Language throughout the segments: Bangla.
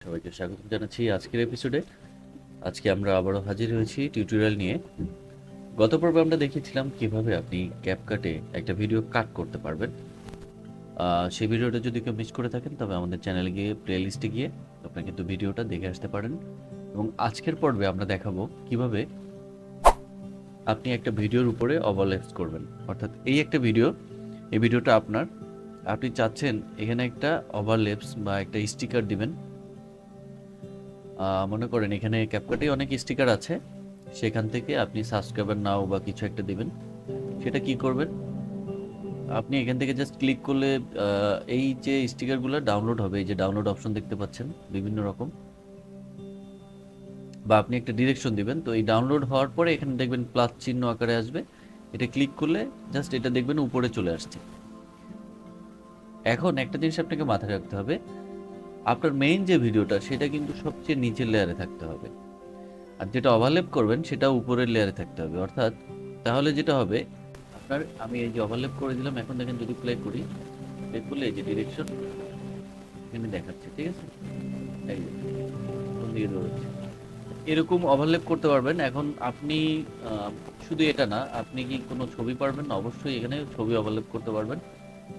সবাইকে স্বাগত জানাচ্ছি আজকের এপিসোডে আজকে আমরা আবারও হাজির হয়েছি টিউটোরিয়াল নিয়ে। গত পর্বে আমরা দেখিয়েছিলাম কীভাবে আপনি ক্যাপকাটে একটা ভিডিও কাট করতে পারবেন। সেই ভিডিওটা যদি কেউ মিস করে থাকেন, তবে আমাদের চ্যানেলে গিয়ে প্লেলিস্টে গিয়ে আপনি কিন্তু ভিডিওটা দেখে আসতে পারেন। এবং আজকের পর্বে আমরা দেখাবো কীভাবে আপনি একটা ভিডিওর উপরে ওভারল্যাপস করবেন। অর্থাৎ এই একটা ভিডিও এই ভিডিওটা আপনার। আপনি চাচ্ছেন এখানে একটা ওভারলেপস বা একটা স্টিকার দিবেন। মনে করেন এখানে ক্যাপকাটে অনেক স্টিকার আছে। সেখান থেকে আপনি সাবস্ক্রাইবার নাও বা কিছু একটা দিবেন। সেটা কি করবেন? আপনি এখান থেকে জাস্ট ক্লিক করলে এই যে স্টিকারগুলো ডাউনলোড হবে, এই যে ডাউনলোড অপশন দেখতে পাচ্ছেন, বিভিন্ন রকম। বা আপনি একটা ডিরেকশন দিবেন, তো এই ডাউনলোড হওয়ার পরে এখানে দেখবেন প্লাস চিহ্ন আকারে আসবে। এটা ক্লিক করলে জাস্ট এটা দেখবেন উপরে চলে আসছে। এখন একটা জিনিস আপনাকে মাথায় রাখতে হবে আপনার মেইন যে ভিডিওটা সেটা কিন্তু সবচেয়ে নিচের লেয়ারে থাকতে হবে। আর যেটা ওভারলেপ করবেন, সেটা উপরের লেয়ারে থাকতে হবে। অর্থাৎ, তাহলে যেটা হবে, আপনার, আমি এই যে ওভারলেপ করে দিলাম, এখন দেখেন যদি প্লে করি করলে এই যে ডিরেকশন এখানে দেখাচ্ছে, ঠিক আছে? এই কোন দিকে। এরকম ওভারলেপ করতে পারবেন। এখন আপনি শুধু এটা না, আপনি কি কোনো ছবি পারবেন অবশ্যই এখানে ছবি ওভারলেপ করতে পারবেন।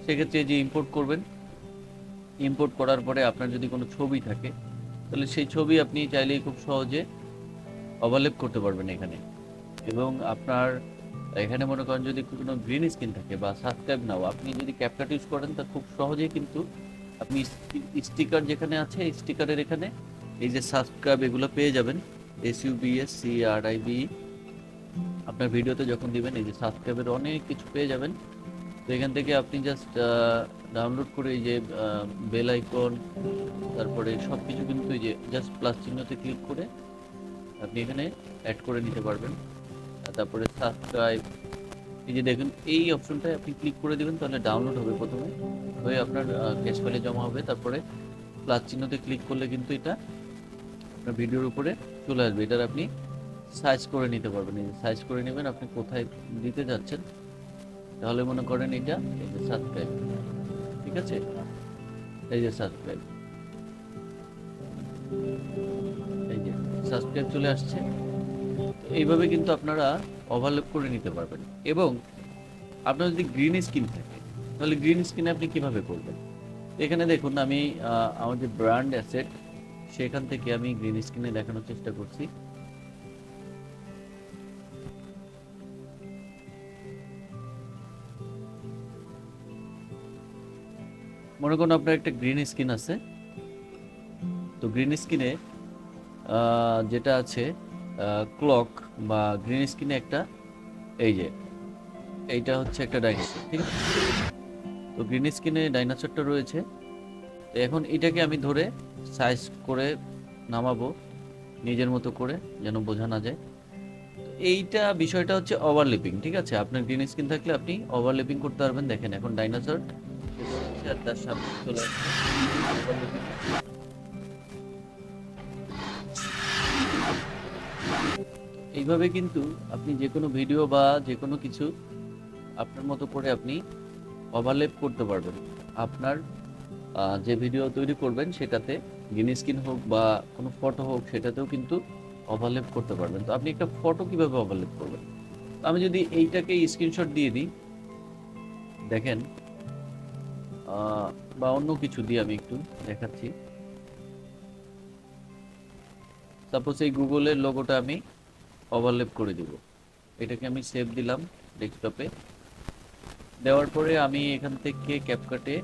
সেক্ষেত্রে যে ইম্পোর্ট করবেন ইম্পোর্ট করার পরে আপনার যদি কোনো ছবি থাকে, তাহলে সেই ছবি আপনি চাইলেই খুব সহজে ওভারলেপ করতে পারবেন এখানে। এবং আপনার, এখানে মনে করেন যদি কোনো গ্রিন স্ক্রিন থাকে বা সাবস্ক্রাইব নাও আপনি যদি ক্যাপকাট ইউজ করেন, তা খুব সহজেই কিন্তু আপনি স্টিকার যেখানে আছে স্টিকারের এখানে এই যে সাবস্ক্রাইব এগুলো পেয়ে যাবেন। S U B S C R I B আপনার ভিডিওতে যখন দিবেন, এই যে সাবস্ক্রাইবের অনেক কিছু পেয়ে যাবেন। তো এখান থেকে আপনি জাস্ট ডাউনলোড করে এই যে বেল আইকন তারপরে সব কিছু কিন্তু এই যে জাস্ট প্লাস চিহ্নতে ক্লিক করে আপনি এখানে অ্যাড করে নিতে পারবেন। তারপরে সাবস্ক্রাইব এই যে দেখুন, এই অপশনটায় আপনি ক্লিক করে দেবেন, তাহলে ডাউনলোড হবে প্রথমে। হয়ে আপনার ক্যাশ ফাইলে জমা হবে, তারপরে প্লাস চিহ্নতে ক্লিক করলে কিন্তু এটা আপনার ভিডিওর উপরে চলে আসবে। এটার আপনি সাইজ করে নিতে পারবেন। সাইজ করে নেবেন, আপনি কোথায় দিতে যাচ্ছেন তাহলে মনে করেন এটা, এই যে সাবস্ক্রাইব ঠিক আছে? এই যে সাবস্ক্রাইব এই যে সাবস্ক্রাইব চলে আসছে। এইভাবে কিন্তু আপনারা ওভারলেপ করে নিতে পারবেন। এবং আপনার যদি গ্রিন স্ক্রিন থাকে, তাহলে গ্রিন স্কিনে আপনি কীভাবে করবেন? এখানে দেখুন, আমি আমার যে ব্র্যান্ড অ্যাসেট সেখান থেকে আমি গ্রিন স্ক্রিনে দেখানোর চেষ্টা করছি। মনে করুন আপনার একটা গ্রিন স্কিন আছে। তো গ্রিন স্কিনে যেটা আছে ক্লক বা গ্রিন স্কিনে একটা, এই যে, এইটা হচ্ছে একটা ডাইনোসর ঠিক আছে? তো গ্রিন স্কিনে ডাইনোসরটা রয়েছে। তো এখন এটাকে আমি ধরে সাইজ করে নামাবো, নিজের মতো করে, যেন বোঝা না যায়। এইটা বিষয়টা হচ্ছে ওভারলিপিং ঠিক আছে? আপনার গ্রিন স্কিন থাকলে আপনি ওভারলিপিং করতে পারবেন। দেখেন, এখন ডাইনোসর এইভাবে কিন্তু আপনি যে কোনো ভিডিও বা যে কোনো কিছু আপনার মতো করে আপনি ওভারলেপ করতে পারবেন। আপনার যে ভিডিও তৈরি করবেন সেটাতে গ্রিন স্ক্রিন হোক বা কোনো ফটো হোক সেটাতেও কিন্তু ওভারলেপ করতে পারবেন। তো আপনি একটা ফটো কীভাবে ওভারলেপ করবেন? আমি যদি এইটাকে স্ক্রিনশট দিয়ে দিই, দেখেন বা অন্য কিছু দিয়ে আমি একটু দেখাচ্ছি। সাপোজ এই গুগলের লোগোটা আমি ওভারলেপ করে দিব। এটাকে আমি সেভ দিলাম ডেস্কটপে দেওয়ার পরে আমি এখান থেকে ক্যাপকাটে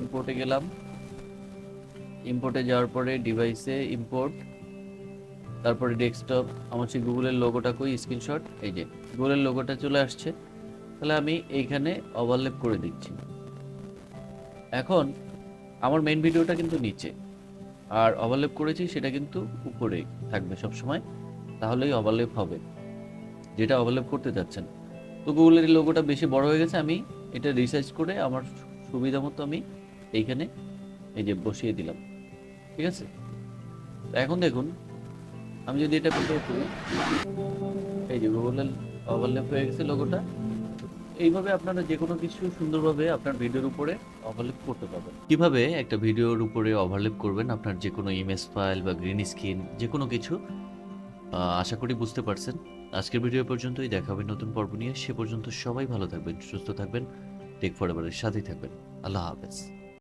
ইম্পোর্টে গেলাম। ইম্পোর্টে যাওয়ার পরে ডিভাইসে ইম্পোর্ট তারপরে ডেস্কটপ আমার সেই গুগলের লোগোটা কই? স্ক্রিনশট এই যে, গুগলের লোগোটা চলে আসছে। তাহলে আমি এইখানে ওভারলেপ করে দিচ্ছি। এখন আমার মেইন ভিডিওটা কিন্তু নিচে। আর ওভারলেপ করেছি, সেটা কিন্তু উপরে থাকবে সব সময় তাহলেই ওভারলেপ হবে। যেটা ওভারলেপ করতে যাচ্ছেন তো গুগলের এই লোগোটা বেশি বড় হয়ে গেছে, আমি এটা রিসার্চ করে আমার সুবিধা মতো আমি এইখানে এই যে বসিয়ে দিলাম। ঠিক আছে? তো এখন দেখুন, আমি যদি এটা করি, এই যে গুগলের ওভারলেপ হয়ে গেছে লোগোটা এইভাবে আপনারা যে কোনো কিছু সুন্দরভাবে আপনার ভিডিওর উপরে ওভারলেপ করতে পারবেন। কীভাবে একটা ভিডিওর উপরে ওভারলেপ করবেন আপনার যে কোনো ইমেজ ফাইল বা গ্রিন স্ক্রিন যে কোনো কিছু আশা করি বুঝতে পারছেন। আজকের ভিডিও পর্যন্তই, দেখা হবে নতুন পর্ব নিয়ে। সে পর্যন্ত সবাই ভালো থাকবেন, সুস্থ থাকবেন টেক ফর এভারের সাথেই থাকবেন। আল্লাহ হাফেজ।